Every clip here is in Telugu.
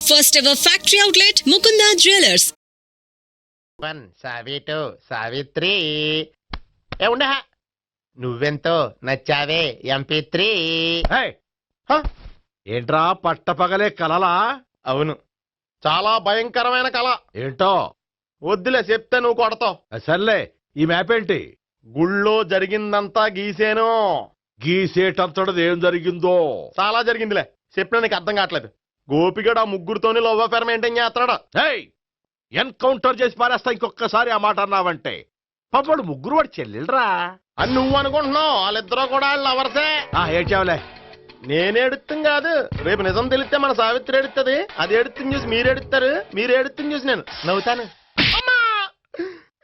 First ever factory outlet, Mukunda Jewelers. One Savi two Savitri. ఏ ఉండే నువ్వెంతో నచ్చావే ఎంపీ త్రీ హే! హ! ఏంట్రా పట్టపగలే కలలా? అవును. చాలా భయంకరమైన కళ ఏంటో? వద్దులే చెప్తే నువ్వు కొడతావు. ఆ సర్లే ఈ మ్యాప్ ఏంటి? గుళ్ళో జరిగిందంతా గీసేను. గీసేటంతటది ఏం జరిగిందో? చాలా జరిగిందిలే. చెప్పినా నీకు అర్థం కావట్లేదు. గోపిగడు ఆ ముగ్గురుతోని లవ్ అఫేర్ మెయింటైన్ చేస్తున్నాడు హేయ్ ఎన్కౌంటర్ చేసి పారేస్తా ఇంకొకసారి ఆ మాట అన్నావంటే. పాపడు ముగ్గురు వాడు చెల్లెలరా. అని నువ్వు అనుకుంటున్నావు. వాళ్ళిద్దరూ కూడా లవర్సే. ఆ ఏడ్చావులే. నేను ఎడుతుంది కాదు. రేపు నిజం తెలిస్తే మన సావిత్రి ఎడుతుంది అది ఎడుతుంది చూసి మీరు ఎడుతారు మీరు ఎడుతుంది చూసి నేను నవ్వుతాను. అమ్మా!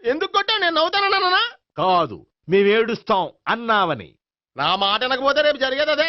ఎందుకు కొట్టావు? నేను నవ్వుతానన్నా కాదు మేమేడుస్తాం అన్నావని. నా మాట వినకపోతే రేపు జరిగేది అదే.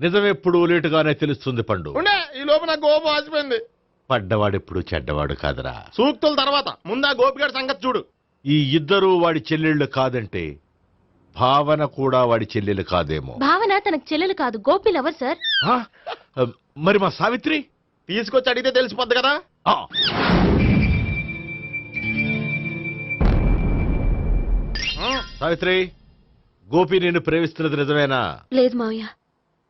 నిజమెప్పుడు లేటుగానే తెలుస్తుంది పండు. ఉండే ఈ లోపు నా గోపు ఆసిపోయింది. పడ్డవాడెప్పుడు చెడ్డవాడు కాదురా. సూక్తుల తర్వాత ముందు గోపిగాడి సంగతి చూడు. ఈ ఇద్దరూ వాడి చెల్లెళ్ళు కాదంటే భావన కూడా వాడి చెల్లెలు కాదేమో. భావన తనకు చెల్లెలు కాదు గోపి లవర్ సార్. ఆ? మరి మా సావిత్రి? తీసుకొచ్చి అడిగితే తెలిసిపోద్ది కదా? ఆ. సావిత్రి గోపి నేను ప్రేమిస్తున్నది నిజమేనా? లేదు మావయ్య.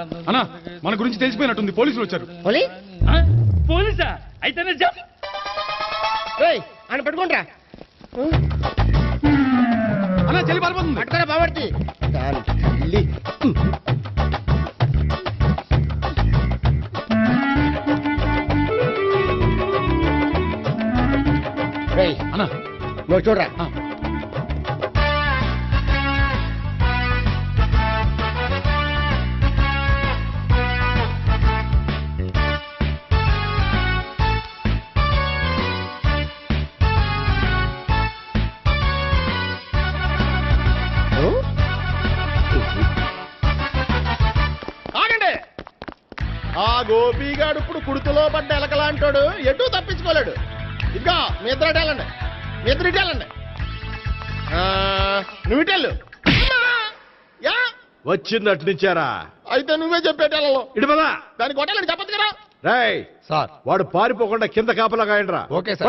అన్నా మన గురించి తెలిసిపోయినట్టుంది. పోలీసులు వచ్చారు. ఆ? పోలీసా? అయితేనే చెప్ ఆయన పట్టుకుంటా అన్నా చెల్లి పారిపోతుంది. పట్టుకురా బాబర్తి. అన్నా. నువ్వు చూడరా. గోపిగాడు ఇప్పుడు కుడుతులో పడ్డ ఎలకలాంటాడు ఎటు తప్పించుకోలేడు. ఇంకా మీ ఇద్దరు వెళ్ళండి. మీ ఇద్దరు వెళ్ళండి. ఆ, నువ్వు ఇటు వెళ్ళు. యా. వచ్చింది అటు నుంచారా? అయితే నువ్వే చెప్పేట వెళ్ళలో. ఇటు పదా. దానికి కొట్టాలని చెప్పదు కదా. రేయ్ సార్. వాడు పారిపోకుండా కింద కాపలా కాయండిరా. Okay sir.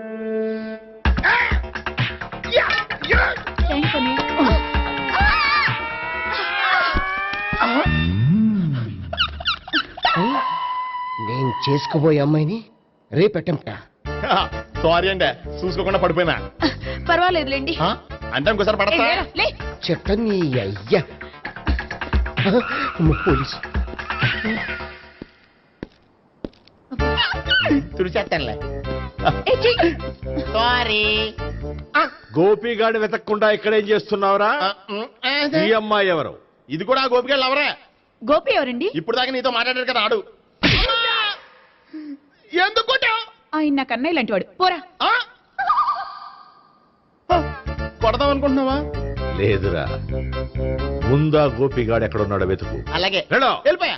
నేను చేసుకుపోయే అమ్మాయిని రేపెట్టంట సారీ అండి చూసుకోకుండా పడిపోయినా. పర్వాలేదులేండి. ఆ? అంటే ఇంకోసారి పడతా. లే. చెట్ట నీ అయ్యా. అమ్మ, పోలీసు. తుడిచేస్తానులే ఏ, చెయ్యి. సారీ. గోపిగాడి వెతకకుండా ఇక్కడ ఏం చేస్తున్నావురా ఈ అమ్మాయి ఎవరు? ఇది కూడా గోపికెళ్ళి ఎవరే గోపి ఎవరండి? ఇప్పుడు దాకా నీతో మాట్లాడారు కదా ఆడు. ఆయన నాకు అన్నయ్య లాంటి వాడు పోరా. కొడదాం అనుకుంటున్నావా? లేదురా. ముందా గోపిగాడు ఎక్కడ ఉన్నాడో వెతుకు. అలాగే. వెళ్ళు. వెళ్ళిపోయా.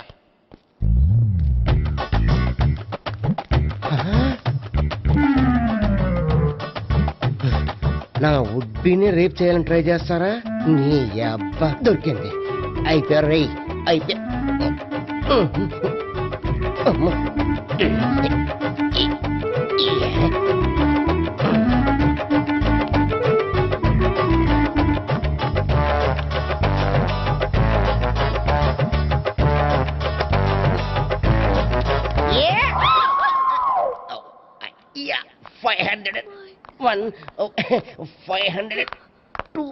నా ఉడ్బీని రేప్ చేయాలని ట్రై చేస్తారా? నీ అబ్బా దొరికింది. అయిపోయారు రేయ్ అయిపోయా. Five hundred two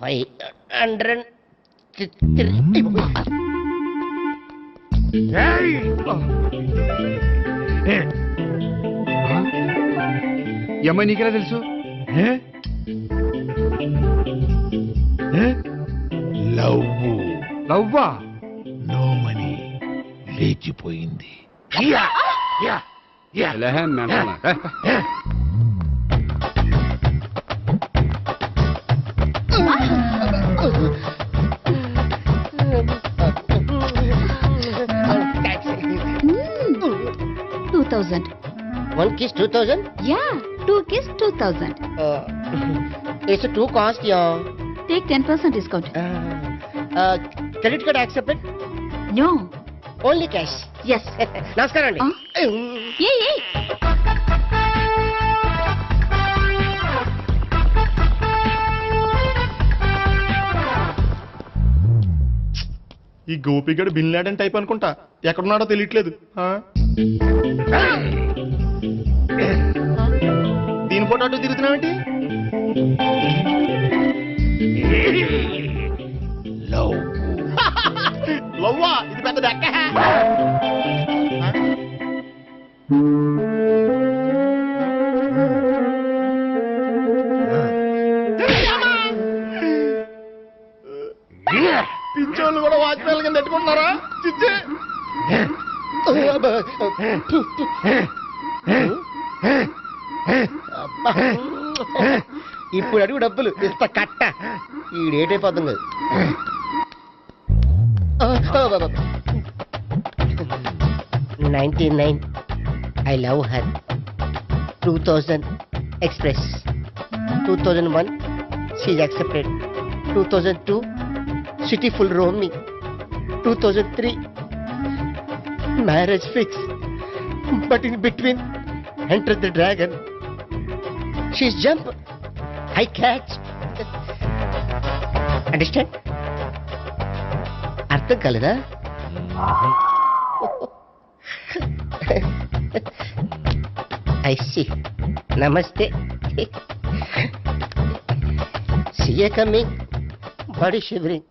five hundred అమ్మాయి నీకెలా తెలుసు? లవ్వా. నోమని లేచిపోయింది. ఏ, one kiss two thousand yeah two kiss two thousand it's too cost yeah take ten percent discount credit card accepted no only cash yes నమస్కారం అండి ఏ ఏ ఈ గోపిగడు బిన్ లాడెన్ టైప్ అనుకుంటా. ఎక్కడున్నాడో తెలియట్లేదు. ఆ? దీని ఫోటో అటు తిరుగుతున్నావేంటి లవ్వా ఇది పెద్ద పించోళ్ళు కూడా వాచ్మెన్ కింద పెట్టుకుంటున్నారా చిచ్చే ఇప్పుడు అడుగు డబ్బులు. ఇస్తా కట్ట. ఈ డేట్ అయిపోతుంది. Ninety nine. I love her. Two thousand express. Two thousand one. She's accepted. Two thousand two. City full రోమి two thousand three. Marriage fix. But in between enter the dragon she's jump I catch understand అర్థం కాలేదా? ఐ సి నమస్తే సిఏ కమింగ్ బాడీ షివరింగ్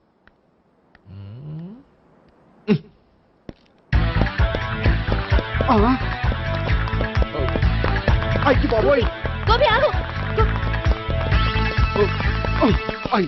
అయ్యి బాబోయ్ గోపి ఆగు అయ్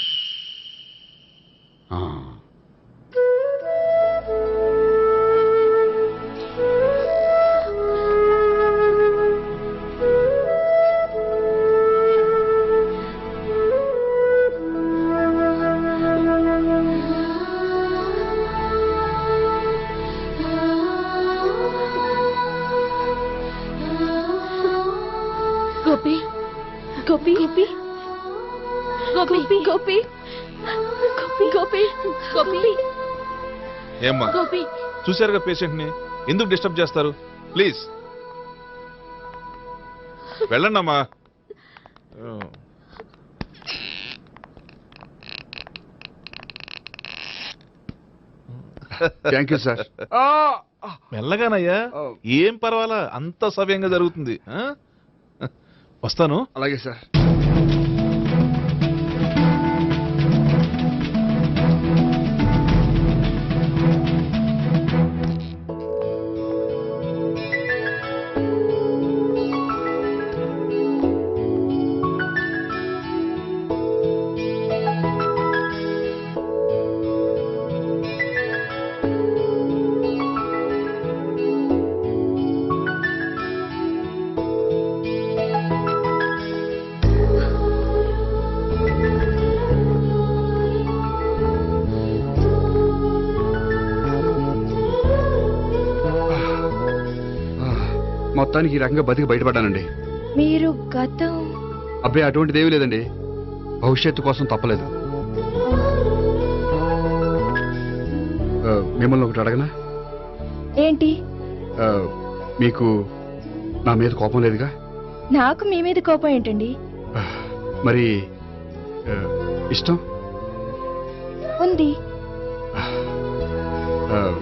చూశారుగా పేషెంట్ని ఎందుకు డిస్టర్బ్ చేస్తారు? ప్లీజ్. వెళ్ళండి అమ్మా థ్యాంక్ యూ సార్ మెల్లగానయ్యా. ఏం పర్వాలా? అంత సవ్యంగా జరుగుతుంది? వస్తాను. అలాగే సార్ మొత్తానికి ఈ రకంగా బతికి బయటపడ్డానండి. మీరు గతం. అబ్బాయి అటువంటిది ఏమీ లేదండి. భవిష్యత్తు కోసం తప్పలేదు. ఆ, మిమ్మల్ని ఒకటి అడగనా? ఏంటి? ఆ, మీకు నా మీద కోపం లేదుగా? నాకు మీ మీద కోపం ఏంటండి? ఆ, మరి ఆ, ఇష్టం? ఉంది. ఆ,